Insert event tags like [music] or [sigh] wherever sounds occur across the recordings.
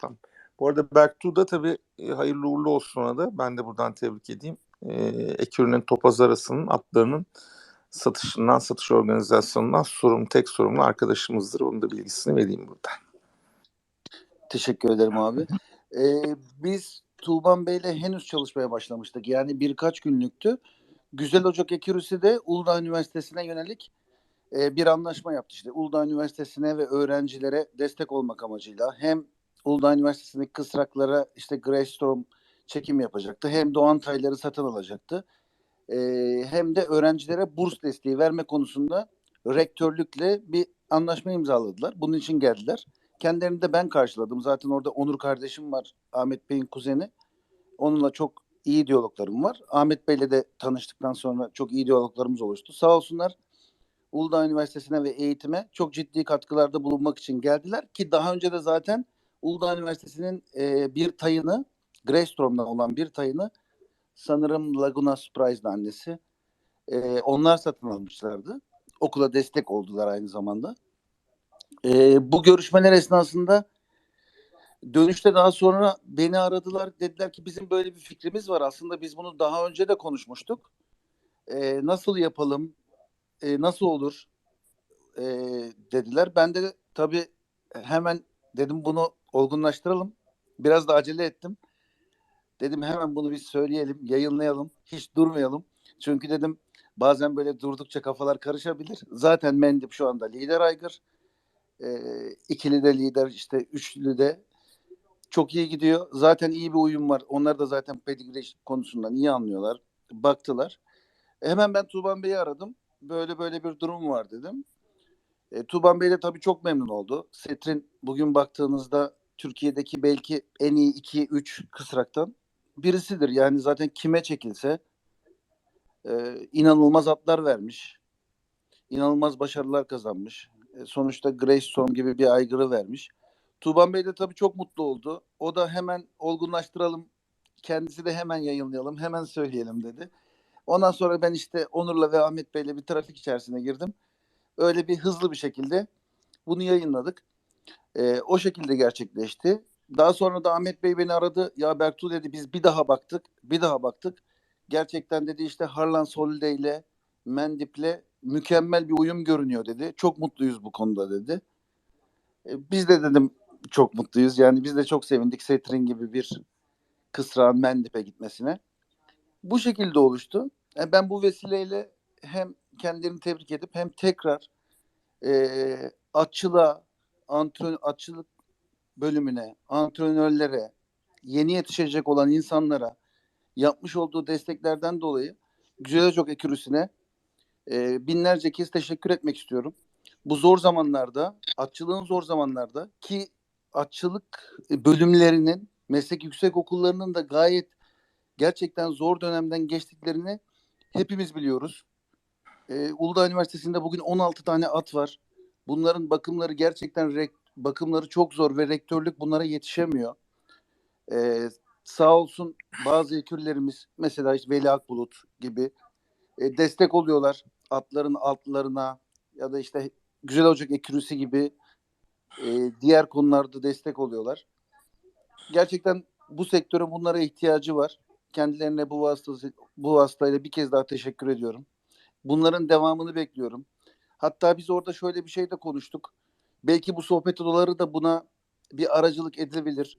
Tamam. Bu arada Berktu da tabii e, hayırlı uğurlu olsun ona da. Ben de buradan tebrik edeyim. E, Ekürü'nün topaz arasının atlarının satışından, satış organizasyonundan sorumlu, tek sorumlu arkadaşımızdır. Onun da bilgisini vereyim burada. Teşekkür ederim abi. Ee, biz Tuğban Bey'le henüz çalışmaya başlamıştık. Yani birkaç günlüktü. Güzel Ocak Ekürüsü de Uludağ Üniversitesi'ne yönelik e, bir anlaşma yaptı. İşte Uludağ Üniversitesi'ne ve öğrencilere destek olmak amacıyla hem Uludağ Üniversitesi'ndeki kısraklara işte Greystorm çekim yapacaktı. Hem Doğan Tayları satın alacaktı. E, hem de öğrencilere burs desteği verme konusunda rektörlükle bir anlaşma imzaladılar. Bunun için geldiler. Kendilerini de ben karşıladım. Zaten orada Onur kardeşim var. Ahmet Bey'in kuzeni. Onunla çok iyi diyaloglarım var. Ahmet Bey'le de tanıştıktan sonra çok iyi diyaloglarımız oluştu. Sağ olsunlar Uludağ Üniversitesi'ne ve eğitime çok ciddi katkılarda bulunmak için geldiler ki daha önce de zaten Uludağ Üniversitesi'nin e, bir tayını Greystrom'dan olan bir tayını sanırım Laguna Surprise'da annesi e, onlar satın almışlardı. Okula destek oldular aynı zamanda. E, bu görüşmeler esnasında dönüşte daha sonra beni aradılar. Dediler ki bizim böyle bir fikrimiz var. Aslında biz bunu daha önce de konuşmuştuk. E, nasıl yapalım? E, nasıl olur? E, dediler. Ben de tabii hemen dedim bunu olgunlaştıralım. Biraz da acele ettim. Dedim hemen bunu bir söyleyelim, yayınlayalım. Hiç durmayalım. Çünkü dedim bazen böyle durdukça kafalar karışabilir. Zaten Mendip şu anda lider aygır. E, ikili de lider işte üçlü de çok iyi gidiyor. Zaten iyi bir uyum var. Onlar da zaten pedigree konusundan iyi anlıyorlar. Baktılar. Hemen ben Tuğban Bey'i aradım. Böyle böyle bir durum var dedim. E, Tuğban Bey de tabii çok memnun oldu. Setrin bugün baktığınızda Türkiye'deki belki en iyi 2-3 kısraktan birisidir. Yani zaten kime çekilse e, inanılmaz atlar vermiş. İnanılmaz başarılar kazanmış. E, sonuçta Greystone gibi bir aygırı vermiş. Tuğban Bey de tabii çok mutlu oldu. O da hemen olgunlaştıralım. Kendisi de hemen yayınlayalım. Hemen söyleyelim dedi. Ondan sonra ben işte Onur'la ve Ahmet Bey'le bir trafik içerisine girdim. Öyle bir hızlı bir şekilde bunu yayınladık. E, o şekilde gerçekleşti. Daha sonra da Ahmet Bey beni aradı. Ya Bertu dedi biz bir daha baktık. Bir daha baktık. Gerçekten dedi işte Harlan Solide ile Mendip'le mükemmel bir uyum görünüyor dedi. Çok mutluyuz bu konuda dedi. E, biz de dedim çok mutluyuz. Yani biz de çok sevindik Setrin gibi bir kısrağın Mendip'e gitmesine. Bu şekilde oluştu. Yani e, ben bu vesileyle hem kendilerini tebrik edip hem tekrar e, atçılığa, antrenör, atçılık bölümüne, antrenörlere, yeni yetişecek olan insanlara yapmış olduğu desteklerden dolayı Güzel çok ekürüsüne e, binlerce kez teşekkür etmek istiyorum. Bu zor zamanlarda, atçılığın zor zamanlarda ki atçılık bölümlerinin, meslek yüksek okullarının da gayet gerçekten zor dönemden geçtiklerini hepimiz biliyoruz. Ee, Uludağ Üniversitesi'nde bugün 16 tane at var. Bunların bakımları gerçekten bakımları çok zor ve rektörlük bunlara yetişemiyor. Ee, sağ olsun bazı ekürlerimiz mesela işte Veli Akbulut gibi e, destek oluyorlar atların altlarına ya da işte Güzel Ocak ekürüsü gibi e, diğer konularda destek oluyorlar. Gerçekten bu sektörün bunlara ihtiyacı var. Kendilerine bu vasıtası, bu vasıtayla bir kez daha teşekkür ediyorum. Bunların devamını bekliyorum. Hatta biz orada şöyle bir şey de konuştuk. Belki bu sohbet odaları da buna bir aracılık edilebilir.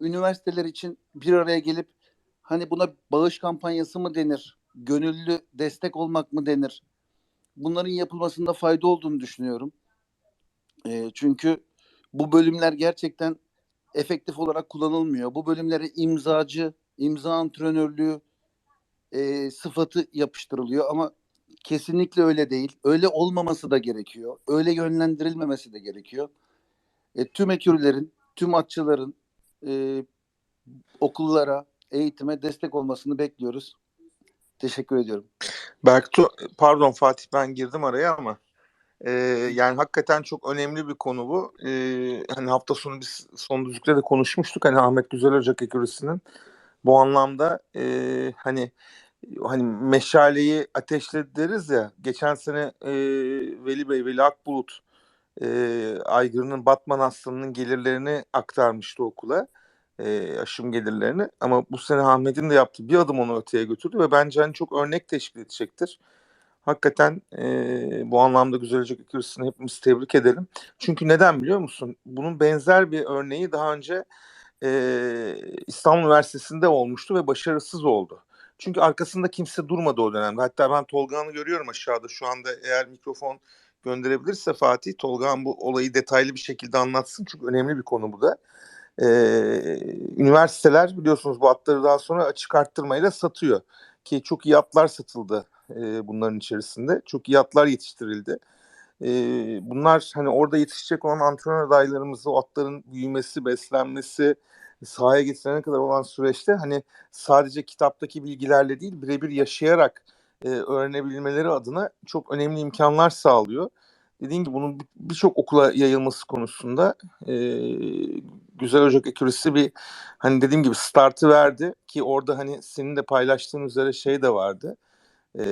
Üniversiteler için bir araya gelip hani buna bağış kampanyası mı denir? Gönüllü destek olmak mı denir? Bunların yapılmasında fayda olduğunu düşünüyorum. E, çünkü bu bölümler gerçekten efektif olarak kullanılmıyor. Bu bölümlere imzacı, imza antrenörlüğü e, sıfatı yapıştırılıyor ama kesinlikle öyle değil. Öyle olmaması da gerekiyor. Öyle yönlendirilmemesi de gerekiyor. E, tüm ekürlerin, tüm atçıların e, okullara, eğitime destek olmasını bekliyoruz. Teşekkür ediyorum. Berktu, pardon Fatih ben girdim araya ama e, yani hakikaten çok önemli bir konu bu. E, hani hafta sonu biz son düzlükte de konuşmuştuk. Hani Ahmet Güzel Ocak ekürüsünün bu anlamda e, hani hani meşaleyi ateşledi deriz ya. Geçen sene e, Veli Bey, Veli Akbulut e, Aygır'ın Batman Aslanı'nın gelirlerini aktarmıştı okula. E, aşım gelirlerini. Ama bu sene Ahmet'in de yaptığı bir adım onu öteye götürdü ve bence hani çok örnek teşkil edecektir. Hakikaten e, bu anlamda güzel olacak ikisini hepimiz tebrik edelim. Çünkü neden biliyor musun? Bunun benzer bir örneği daha önce e, İstanbul Üniversitesi'nde olmuştu ve başarısız oldu. Çünkü arkasında kimse durmadı o dönemde. Hatta ben Tolga'nı görüyorum aşağıda şu anda eğer mikrofon gönderebilirse Fatih Tolga'nın bu olayı detaylı bir şekilde anlatsın. Çünkü önemli bir konu bu da. Ee, üniversiteler biliyorsunuz bu atları daha sonra açık arttırmayla satıyor. Ki çok iyi atlar satıldı e, bunların içerisinde. Çok iyi atlar yetiştirildi. E, bunlar hani orada yetişecek olan antrenör adaylarımızı o atların büyümesi, beslenmesi, sahaya getirene kadar olan süreçte hani sadece kitaptaki bilgilerle değil birebir yaşayarak e, öğrenebilmeleri adına çok önemli imkanlar sağlıyor. Dediğim gibi bunun birçok okula yayılması konusunda e, Güzel Ocak Ekürisi bir hani dediğim gibi startı verdi ki orada hani senin de paylaştığın üzere şey de vardı. E,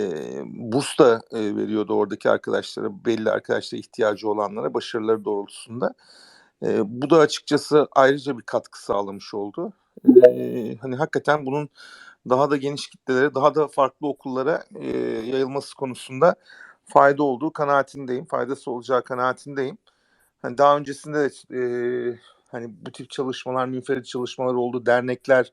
burs da e, veriyordu oradaki arkadaşlara, belli arkadaşlara ihtiyacı olanlara başarıları doğrultusunda. E, bu da açıkçası ayrıca bir katkı sağlamış oldu. E, hani hakikaten bunun daha da geniş kitlelere, daha da farklı okullara e, yayılması konusunda fayda olduğu kanaatindeyim. Faydası olacağı kanaatindeyim. Hani daha öncesinde de e, hani bu tip çalışmalar, münferit çalışmalar oldu. Dernekler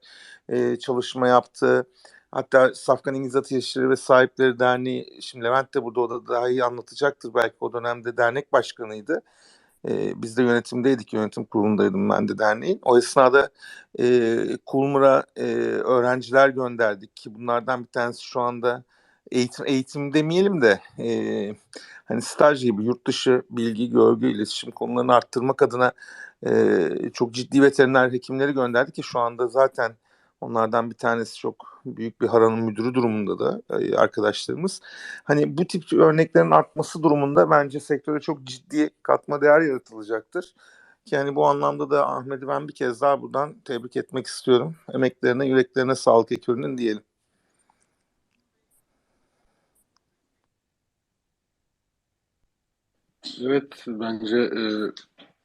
e, çalışma yaptı. Hatta Safkan İngiliz Atı Yaşları ve Sahipleri Derneği, şimdi Levent de burada o da daha iyi anlatacaktır belki o dönemde dernek başkanıydı. E, biz de yönetimdeydik, yönetim kurulundaydım ben de derneğin. O esnada e, Kulmur'a e, öğrenciler gönderdik ki bunlardan bir tanesi şu anda eğitim eğitim demeyelim de e, hani staj gibi yurt dışı bilgi, görgü, iletişim konularını arttırmak adına e, çok ciddi veteriner hekimleri gönderdik ki şu anda zaten onlardan bir tanesi çok büyük bir haranın müdürü durumunda da arkadaşlarımız. Hani bu tip örneklerin artması durumunda bence sektöre çok ciddi katma değer yaratılacaktır. Yani bu anlamda da Ahmet'i ben bir kez daha buradan tebrik etmek istiyorum. Emeklerine, yüreklerine sağlık ekürünün diyelim. Evet, bence e,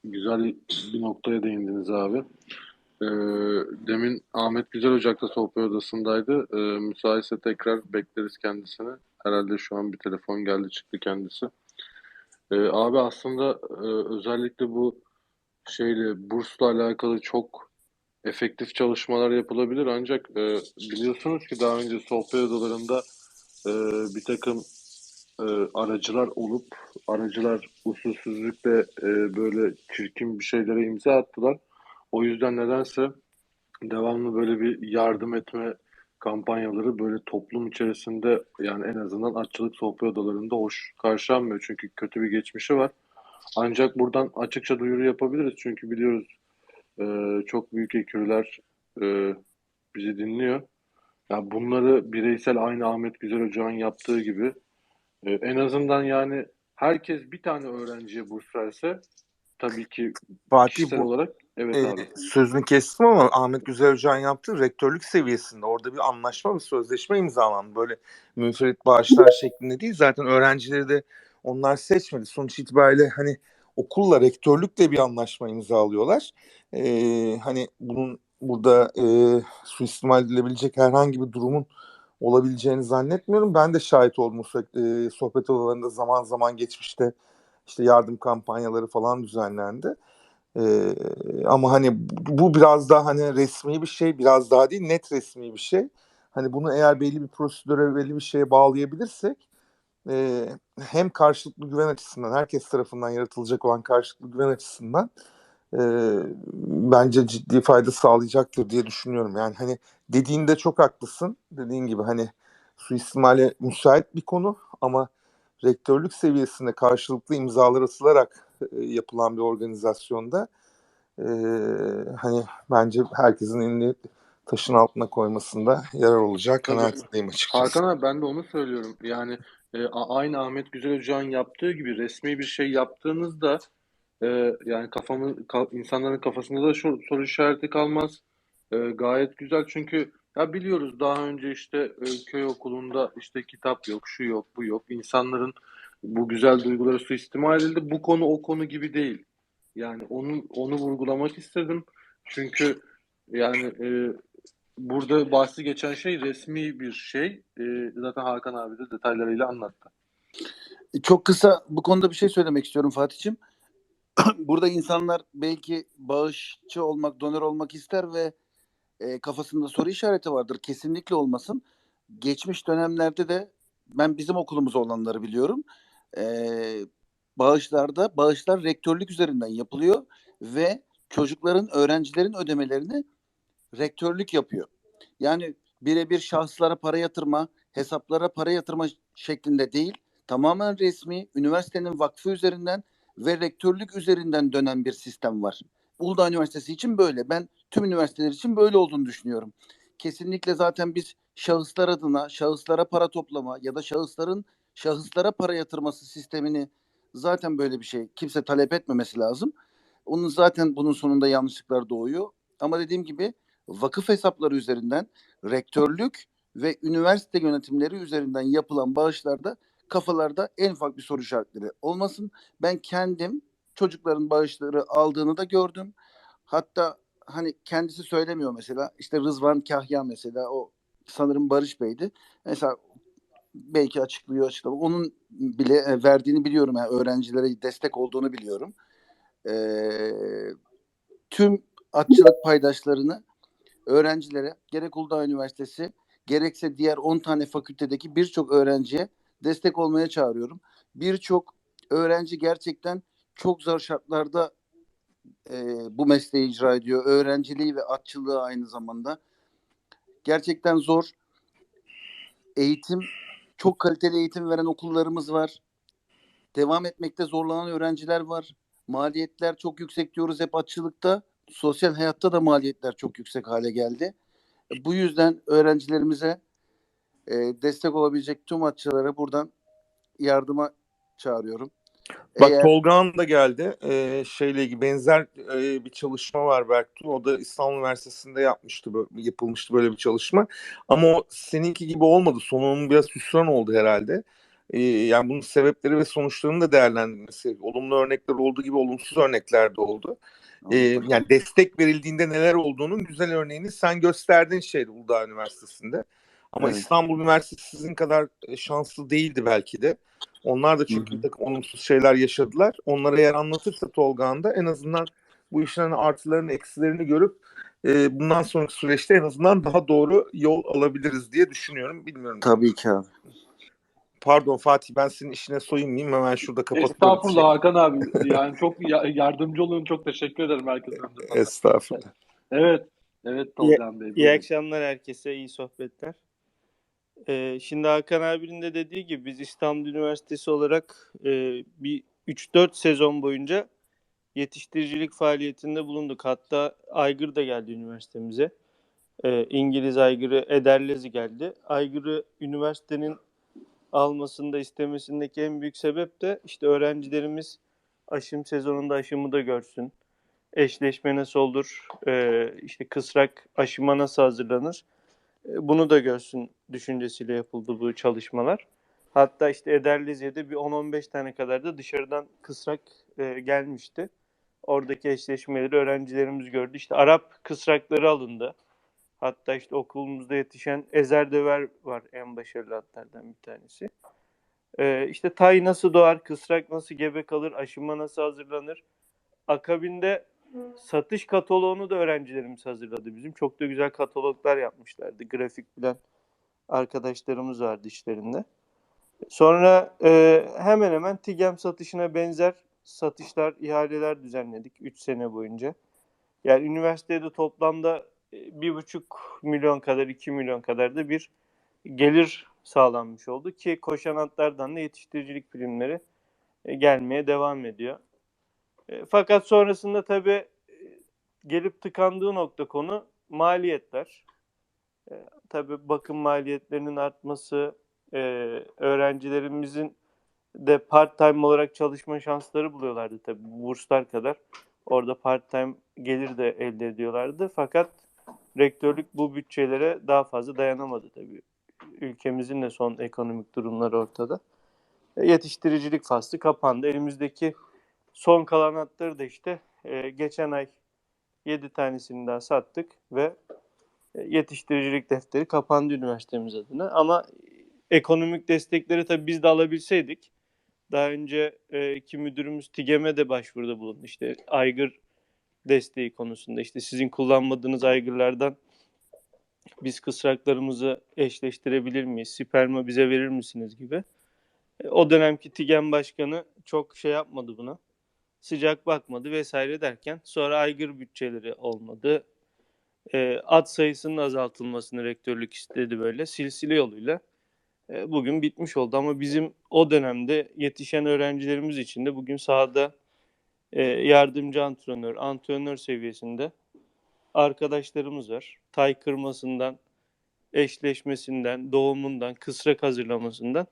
güzel bir noktaya değindiniz abi. E, demin Ahmet Güzel Ocak'ta sohbet odasındaydı. E, müsaitse tekrar bekleriz kendisini. Herhalde şu an bir telefon geldi çıktı kendisi. E, abi aslında e, özellikle bu şeyle bursla alakalı çok efektif çalışmalar yapılabilir ancak e, biliyorsunuz ki daha önce sohbet odalarında e, bir takım e, aracılar olup aracılar usulsüzlükle e, böyle çirkin bir şeylere imza attılar. O yüzden nedense devamlı böyle bir yardım etme kampanyaları böyle toplum içerisinde yani en azından açılık sohbet odalarında hoş karşılanmıyor. Çünkü kötü bir geçmişi var. Ancak buradan açıkça duyuru yapabiliriz. Çünkü biliyoruz e, çok büyük ekürler e, bizi dinliyor. Ya bunları bireysel aynı Ahmet Güzel Hoca'nın yaptığı gibi e, en azından yani herkes bir tane öğrenciye burs verse tabii ki Fatih kişisel bu olarak evet e, abi. sözünü kestim ama Ahmet Güzel Hoca'nın yaptığı rektörlük seviyesinde orada bir anlaşma bir sözleşme imzalandı. Böyle münferit bağışlar şeklinde değil. Zaten öğrencileri de onlar seçmedi. Sonuç itibariyle hani okulla rektörlükle bir anlaşma imzalıyorlar. Ee, hani bunun burada e, suistimal edilebilecek herhangi bir durumun olabileceğini zannetmiyorum. Ben de şahit oldum e, sohbet odalarında zaman zaman geçmişte işte yardım kampanyaları falan düzenlendi. Ee, ama hani bu biraz daha hani resmi bir şey, biraz daha değil net resmi bir şey. Hani bunu eğer belli bir prosedüre, belli bir şeye bağlayabilirsek e, hem karşılıklı güven açısından, herkes tarafından yaratılacak olan karşılıklı güven açısından e, bence ciddi fayda sağlayacaktır diye düşünüyorum. Yani hani dediğinde çok haklısın. Dediğin gibi hani suistimale müsait bir konu ama rektörlük seviyesinde karşılıklı imzalar atılarak e, yapılan bir organizasyonda e, hani bence herkesin elini taşın altına koymasında yarar olacak kanaatindeyim açıkçası. Hakan abi ben de onu söylüyorum. Yani e, aynı Ahmet Güzel Hoca'nın yaptığı gibi resmi bir şey yaptığınızda e, yani kafamı ka, insanların kafasında da şu, soru işareti kalmaz. E, gayet güzel çünkü ya biliyoruz daha önce işte e, köy okulunda işte kitap yok, şu yok, bu yok. İnsanların bu güzel duyguları suistimal edildi. Bu konu o konu gibi değil. Yani onu onu vurgulamak istedim. Çünkü yani e, burada bahsi geçen şey resmi bir şey. E, zaten Hakan abi de detaylarıyla anlattı. Çok kısa bu konuda bir şey söylemek istiyorum Fatih'im. [clears throat] Burada insanlar belki bağışçı olmak, donör olmak ister ve e, kafasında soru işareti vardır. Kesinlikle olmasın. Geçmiş dönemlerde de ben bizim okulumuz olanları biliyorum. E, bağışlarda bağışlar rektörlük üzerinden yapılıyor ve çocukların, öğrencilerin ödemelerini rektörlük yapıyor. Yani birebir şahıslara para yatırma, hesaplara para yatırma şeklinde değil, tamamen resmi, üniversitenin vakfı üzerinden ve rektörlük üzerinden dönen bir sistem var. Uludağ Üniversitesi için böyle. Ben tüm üniversiteler için böyle olduğunu düşünüyorum. Kesinlikle zaten biz şahıslar adına şahıslara para toplama ya da şahısların şahıslara para yatırması sistemini zaten böyle bir şey kimse talep etmemesi lazım. Onun zaten bunun sonunda yanlışlıklar doğuyor. Ama dediğim gibi vakıf hesapları üzerinden rektörlük ve üniversite yönetimleri üzerinden yapılan bağışlarda kafalarda en ufak bir soru işaretleri olmasın. Ben kendim çocukların bağışları aldığını da gördüm. Hatta hani kendisi söylemiyor mesela işte Rızvan Kahya mesela o sanırım Barış Bey'di. Mesela belki açıklıyor açıklama. Onun bile e, verdiğini biliyorum yani öğrencilere destek olduğunu biliyorum. Ee, tüm atçılık paydaşlarını öğrencilere gerek Uludağ Üniversitesi gerekse diğer 10 tane fakültedeki birçok öğrenciye destek olmaya çağırıyorum. Birçok öğrenci gerçekten çok zor şartlarda e, bu mesleği icra ediyor. Öğrenciliği ve atçılığı aynı zamanda. Gerçekten zor. Eğitim, çok kaliteli eğitim veren okullarımız var. Devam etmekte zorlanan öğrenciler var. Maliyetler çok yüksek diyoruz hep atçılıkta. Sosyal hayatta da maliyetler çok yüksek hale geldi. Bu yüzden öğrencilerimize e, destek olabilecek tüm atçılara buradan yardıma çağırıyorum. Bak Eğer- Tolga'nın da geldi. Ee, şeyle ilgili benzer e, bir çalışma var Berktu. O da İstanbul Üniversitesi'nde yapmıştı, böyle, yapılmıştı böyle bir çalışma. Ama o seninki gibi olmadı. Sonunun biraz hüsran oldu herhalde. Ee, yani bunun sebepleri ve sonuçlarını da değerlendirmesi. Olumlu örnekler olduğu gibi olumsuz örnekler de oldu. Ee, yani destek verildiğinde neler olduğunun güzel örneğini sen gösterdin şeyde Uludağ Üniversitesi'nde. Ama Evet. İstanbul Üniversitesi sizin kadar şanslı değildi belki de. Onlar da çünkü bir takım olumsuz şeyler yaşadılar. Onlara eğer anlatırsa Tolga'nın da en azından bu işlerin artılarını eksilerini görüp e, bundan sonraki süreçte en azından daha doğru yol alabiliriz diye düşünüyorum. Bilmiyorum. Tabii ki abi. Pardon Fatih ben senin işine soyunmayayım hemen şurada kapatıyorum. Estağfurullah Hakan abi. Yani çok ya- yardımcı olun. Çok teşekkür ederim herkese. Estağfurullah. Evet. Evet Tolgan Bey. İyi buyurun. akşamlar herkese, iyi sohbetler. Ee, şimdi Hakan abinin de dediği gibi biz İstanbul Üniversitesi olarak e, bir 3-4 sezon boyunca yetiştiricilik faaliyetinde bulunduk. Hatta Aygır da geldi üniversitemize. Ee, İngiliz Aygır'ı Ederlezi geldi. Aygır'ı üniversitenin almasında istemesindeki en büyük sebep de işte öğrencilerimiz aşım sezonunda aşımı da görsün. Eşleşme nasıl olur? Ee, işte kısrak aşıma nasıl hazırlanır? Bunu da görsün düşüncesiyle yapıldı bu çalışmalar. Hatta işte Ederlize'de bir 10-15 tane kadar da dışarıdan kısrak e, gelmişti. Oradaki eşleşmeleri öğrencilerimiz gördü. İşte Arap kısrakları alındı. Hatta işte okulumuzda yetişen Ezer Döver var en başarılı atlardan bir tanesi. E, işte tay nasıl doğar, kısrak nasıl gebe kalır, aşıma nasıl hazırlanır. Akabinde satış kataloğunu da öğrencilerimiz hazırladı bizim. Çok da güzel kataloglar yapmışlardı. Grafik bilen arkadaşlarımız vardı işlerinde. Sonra e, hemen hemen TİGEM satışına benzer satışlar, ihaleler düzenledik 3 sene boyunca. Yani üniversitede toplamda e, bir buçuk milyon kadar, 2 milyon kadar da bir gelir sağlanmış oldu ki koşan atlardan da yetiştiricilik primleri e, gelmeye devam ediyor. E, Fakat sonrasında tabii e, gelip tıkandığı nokta konu maliyetler. E, tabii bakım maliyetlerinin artması, e, öğrencilerimizin de part-time olarak çalışma şansları buluyorlardı tabii burslar kadar. Orada part-time gelir de elde ediyorlardı. Fakat rektörlük bu bütçelere daha fazla dayanamadı tabii. Ülkemizin de son ekonomik durumları ortada. E, Yetiştiricilik faslı kapandı. Elimizdeki son kalan atları da işte e, geçen ay 7 tanesini daha sattık ve e, yetiştiricilik defteri kapandı üniversitemiz adına. Ama ekonomik destekleri tabii biz de alabilseydik daha önce e, iki müdürümüz TİGEM'e de başvuruda bulundu. İşte aygır desteği konusunda işte sizin kullanmadığınız aygırlardan biz kısraklarımızı eşleştirebilir miyiz? Sperma bize verir misiniz gibi. E, O dönemki TİGEM başkanı çok şey yapmadı buna. Sıcak bakmadı vesaire derken sonra aygır bütçeleri olmadı. E, at sayısının azaltılmasını rektörlük istedi böyle silsile yoluyla. E, bugün bitmiş oldu ama bizim o dönemde yetişen öğrencilerimiz için de bugün sahada e, yardımcı antrenör, antrenör seviyesinde arkadaşlarımız var. Tay kırmasından, eşleşmesinden, doğumundan, kısrak hazırlamasından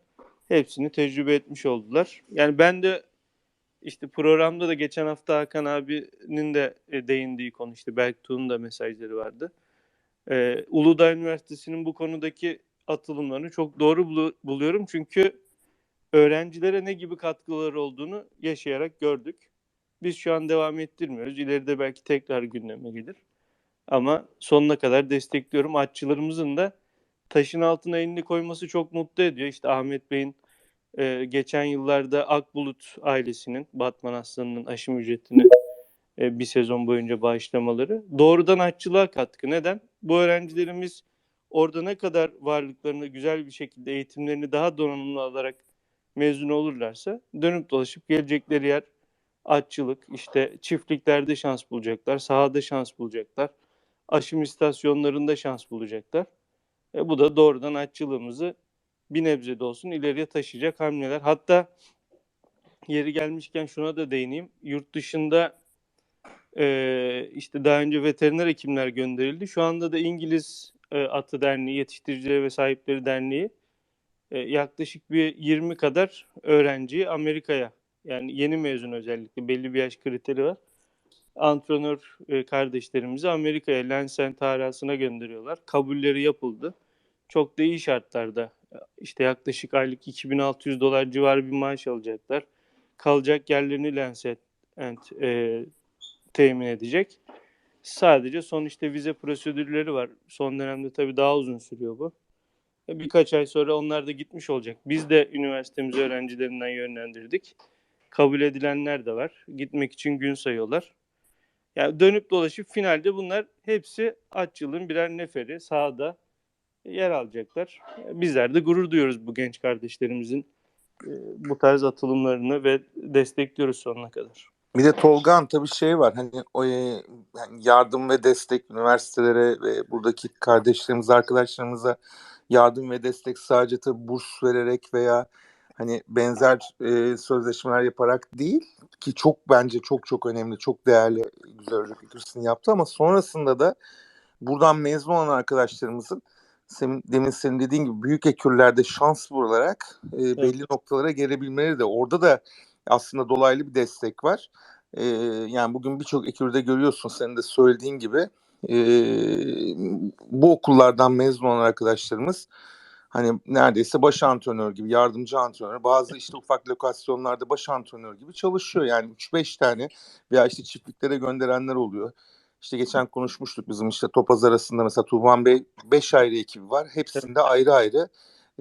hepsini tecrübe etmiş oldular. Yani ben de işte programda da geçen hafta Hakan abinin de e, değindiği konu işte Berk da mesajları vardı. Ee, Uludağ Üniversitesi'nin bu konudaki atılımlarını çok doğru bulu- buluyorum. Çünkü öğrencilere ne gibi katkıları olduğunu yaşayarak gördük. Biz şu an devam ettirmiyoruz. İleride belki tekrar gündeme gelir. Ama sonuna kadar destekliyorum. Atçılarımızın da taşın altına elini koyması çok mutlu ediyor. İşte Ahmet Bey'in e, geçen yıllarda Akbulut ailesinin Batman Aslanı'nın aşım ücretini e, bir sezon boyunca bağışlamaları doğrudan atçılığa katkı. Neden? Bu öğrencilerimiz orada ne kadar varlıklarını güzel bir şekilde eğitimlerini daha donanımlı alarak mezun olurlarsa dönüp dolaşıp gelecekleri yer atçılık, işte çiftliklerde şans bulacaklar, sahada şans bulacaklar, aşım istasyonlarında şans bulacaklar. E, bu da doğrudan atçılığımızı bir nebze de olsun ileriye taşıyacak hamleler. Hatta yeri gelmişken şuna da değineyim. Yurt dışında e, işte daha önce veteriner hekimler gönderildi. Şu anda da İngiliz e, Atı Derneği, Yetiştiricileri ve Sahipleri Derneği e, yaklaşık bir 20 kadar öğrenciyi Amerika'ya yani yeni mezun özellikle belli bir yaş kriteri var. Antrenör e, kardeşlerimizi Amerika'ya Lancet arasına gönderiyorlar. Kabulleri yapıldı. Çok da iyi şartlarda işte yaklaşık aylık 2600 dolar civarı bir maaş alacaklar. Kalacak yerlerini Lancet e, temin edecek. Sadece son işte vize prosedürleri var. Son dönemde tabii daha uzun sürüyor bu. E, Birkaç ay sonra onlar da gitmiş olacak. Biz de üniversitemiz öğrencilerinden yönlendirdik. Kabul edilenler de var. Gitmek için gün sayıyorlar. Yani dönüp dolaşıp finalde bunlar hepsi atçılığın birer neferi sahada yer alacaklar. Bizler de gurur duyuyoruz bu genç kardeşlerimizin e, bu tarz atılımlarını ve destekliyoruz sonuna kadar. Bir de Tolgan tabii şey var hani o e, yardım ve destek üniversitelere ve buradaki kardeşlerimiz arkadaşlarımıza yardım ve destek sadece tabii burs vererek veya hani benzer e, sözleşmeler yaparak değil ki çok bence çok çok önemli çok değerli güzel Ekürüsü'nü yaptı ama sonrasında da buradan mezun olan arkadaşlarımızın senin, demin senin dediğin gibi büyük ekürlerde şans bularak e, belli noktalara gelebilmeleri de orada da aslında dolaylı bir destek var. Ee, yani bugün birçok ekürde görüyorsun senin de söylediğin gibi e, bu okullardan mezun olan arkadaşlarımız hani neredeyse baş antrenör gibi yardımcı antrenör bazı işte ufak lokasyonlarda baş antrenör gibi çalışıyor yani 3-5 tane veya işte çiftliklere gönderenler oluyor. İşte geçen konuşmuştuk bizim işte Topaz arasında mesela Tuğban Bey 5 ayrı ekibi var. Hepsinde ayrı ayrı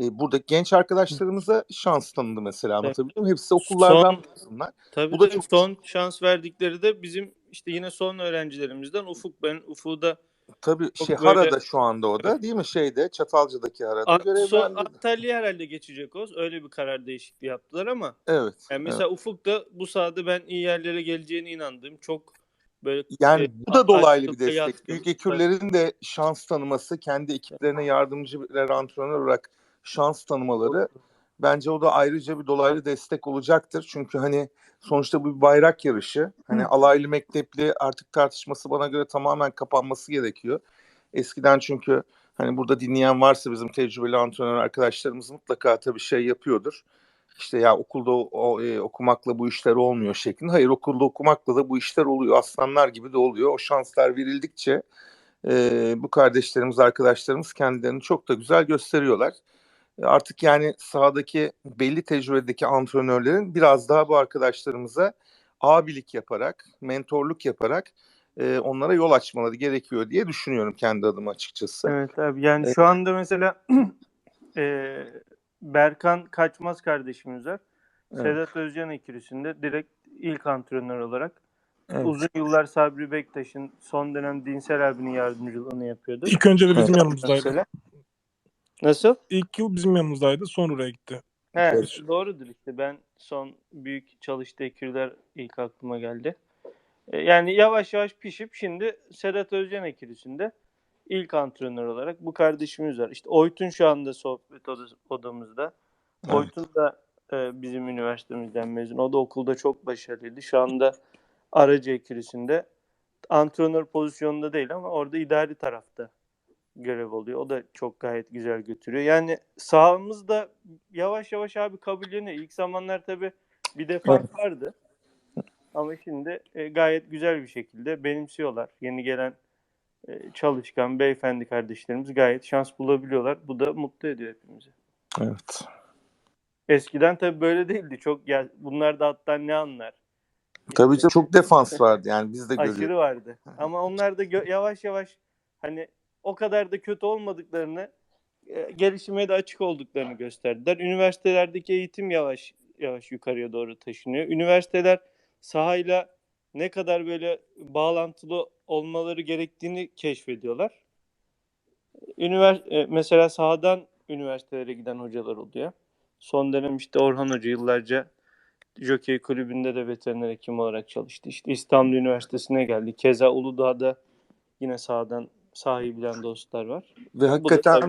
e, buradaki genç arkadaşlarımıza şans tanıdı mesela anlatabiliyor muyum? Hepsi okullardan mezunlar. Tabii Bu da çok- son şans verdikleri de bizim işte yine son öğrencilerimizden Ufuk. Ben Ufuk'u da Tabii Çok şey böyle- Harada şu anda o da değil mi şeyde Çatalca'daki Harada görevlendirdi. Antalya herhalde geçecek o. Öyle bir karar değişikliği yaptılar ama Evet. yani mesela Ufuk da bu sahada ben iyi yerlere geleceğine inandığım çok böyle Yani e, bu da dolaylı bir destek. Büyük ekürlerin de şans tanıması, kendi ekiplerine yardımcı birer antrenör olarak şans tanımaları bence o da ayrıca bir dolaylı destek olacaktır. Çünkü hani sonuçta bu bir bayrak yarışı. Hani alaylı mektepli artık tartışması bana göre tamamen kapanması gerekiyor. Eskiden çünkü hani burada dinleyen varsa bizim tecrübeli antrenör arkadaşlarımız mutlaka tabii şey yapıyordur. İşte ya okulda o, e, okumakla bu işler olmuyor şeklinde. Hayır okulda okumakla da bu işler oluyor. Aslanlar gibi de oluyor. O şanslar verildikçe e, bu kardeşlerimiz, arkadaşlarımız kendilerini çok da güzel gösteriyorlar. E, Artık yani sahadaki belli tecrübedeki antrenörlerin biraz daha bu arkadaşlarımıza abilik yaparak, mentorluk yaparak e, onlara yol açmaları gerekiyor diye düşünüyorum kendi adıma açıkçası. Evet abi yani Evet. şu anda mesela [clears throat] e, Berkan Kaçmaz kardeşimiz var. Evet. Sedat Özcan ekürüsünde direkt ilk antrenör olarak Evet. uzun yıllar Sabri Bektaş'ın son dönem Dinsel abinin yardımcılığını yapıyordu. İlk önce de bizim Evet. yanımızdaydı. Mesela. Nasıl? İlk yıl bizim yanımızdaydı. Sonra oraya gitti. He, Evet. doğrudur işte. Ben son büyük çalıştığı ekürler ilk aklıma geldi. E, Yani yavaş yavaş pişip şimdi Sedat Özcan ekürüsünde ilk antrenör olarak bu kardeşimiz var. İşte Oytun şu anda sohbet oda- odamızda. Evet. Oytun da e, bizim üniversitemizden mezun. O da okulda çok başarılıydı. Şu anda aracı ekürüsünde antrenör pozisyonunda değil ama orada idari tarafta görev oluyor. O da çok gayet güzel götürüyor. Yani sahamızda yavaş yavaş abi kabulleniyor. İlk zamanlar tabii bir defans vardı. Ama şimdi e, gayet güzel bir şekilde benimsiyorlar. Yeni gelen çalışkan beyefendi kardeşlerimiz gayet şans bulabiliyorlar. Bu da mutlu ediyor hepimizi. Evet. Eskiden tabii böyle değildi. Çok ya bunlar da hatta ne anlar. Tabii İşte çok defans vardı yani biz de aşırı görüyoruz. vardı. Ama onlar da gö- yavaş yavaş hani o kadar da kötü olmadıklarını e, gelişime de açık olduklarını gösterdiler. Üniversitelerdeki eğitim yavaş yavaş yukarıya doğru taşınıyor. Üniversiteler sahayla ne kadar böyle bağlantılı olmaları gerektiğini keşfediyorlar. Ünivers e, mesela sahadan üniversitelere giden hocalar oluyor. Son dönem işte Orhan Hoca yıllarca Jockey Kulübü'nde de veteriner hekim olarak çalıştı. İşte İstanbul Üniversitesi'ne geldi. Keza Uludağ'da yine sahadan sahayı bilen dostlar var. Ve hakikaten